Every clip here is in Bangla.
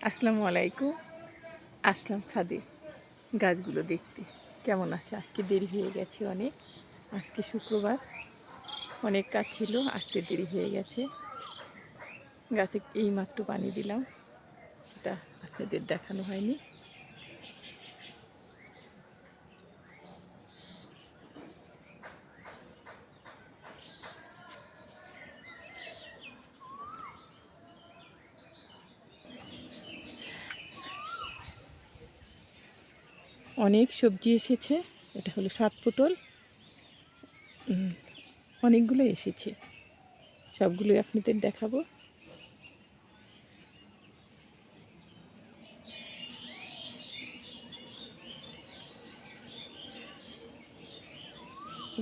আসসালামু আলাইকুম। আসলাম ছাদে গাছগুলো দেখতে। কেমন আছে? আজকে দেরি হয়ে গেছে অনেক। আজকে শুক্রবার। অনেক কাজ ছিল, আসতে দেরি হয়ে গেছে। গাছে এইমাত্র পানি দিলাম। সেটা আপনাদের দেখানো হয়নি। অনেক সবজি এসেছে। এটা হলো সাত পটল। অনেকগুলো এসেছে। সবগুলোই আপনাদের দেখাবো।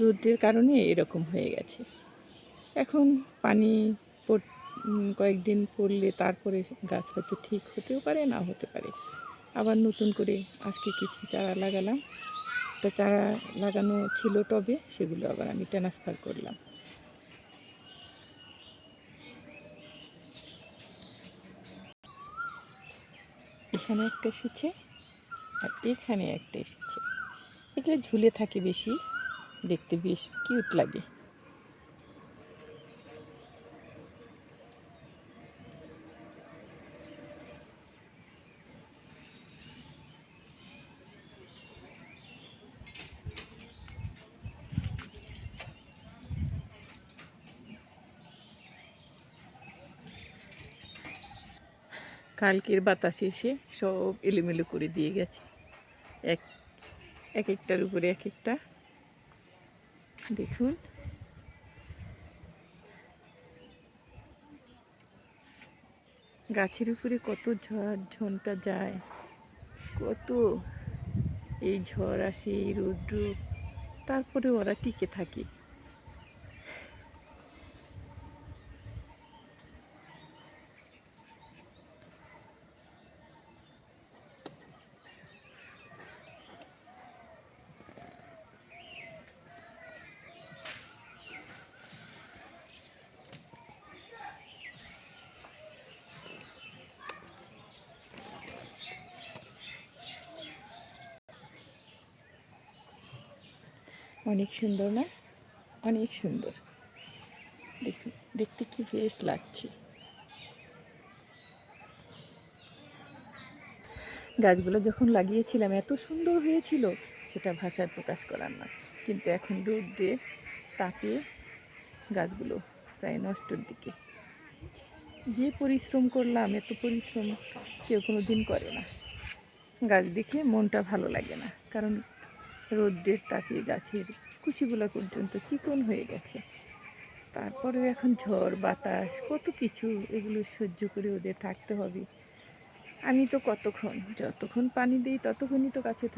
রৌদ্রের কারণে এরকম হয়ে গেছে। এখন পানি কয়েকদিন পড়লে তারপরে গাছ হয়তো ঠিক হতেও পারে, না হতে পারে। আবার নতুন করে আজকে কিছু চারা লাগালাম। একটা চারা লাগানো ছিল টবে, সেগুলো আবার আমি ট্রান্সফার করলাম। এখানে একটা এসেছে আর এখানে একটা এসেছে। এগুলো ঝুলে থাকে বেশি, দেখতে বেশ কিউট লাগে। কালকের বাতাসে এসে সব এলোমেলো করে দিয়ে গেছে। এক এক একটার উপরে এক একটা। দেখুন। গাছের উপরে কত ঝড়, ঝনটা যায়। কত এই ঝড় আসে, এই রৌদ্র। তারপরে ওরা টিকে থাকে। অনেক সুন্দর না? অনেক সুন্দর। দেখুন, দেখতে কি বেশ লাগছে। গাছগুলো যখন লাগিয়েছিলাম, এত সুন্দর হয়েছিল, সেটা ভাষায় প্রকাশ করার না কিন্তু এখন রোদ্রে তাপে গাছগুলো প্রায় নষ্টর দিকে। যে পরিশ্রম করলাম, এত পরিশ্রম কেউ কোনো দিন করে না। গাছ দেখে মনটা ভালো লাগে না। কারণ রোদ্রের তাকে গাছের কুশিগুলো পর্যন্ত চিকন হয়ে গেছে। তারপরে এখন ঝড়, বাতাস, কত কিছু এগুলো সহ্য করে ওদের থাকতে হবে। আমি তো কতক্ষণ, যতক্ষণ পানি দিই ততক্ষণই তো কাছে থাকি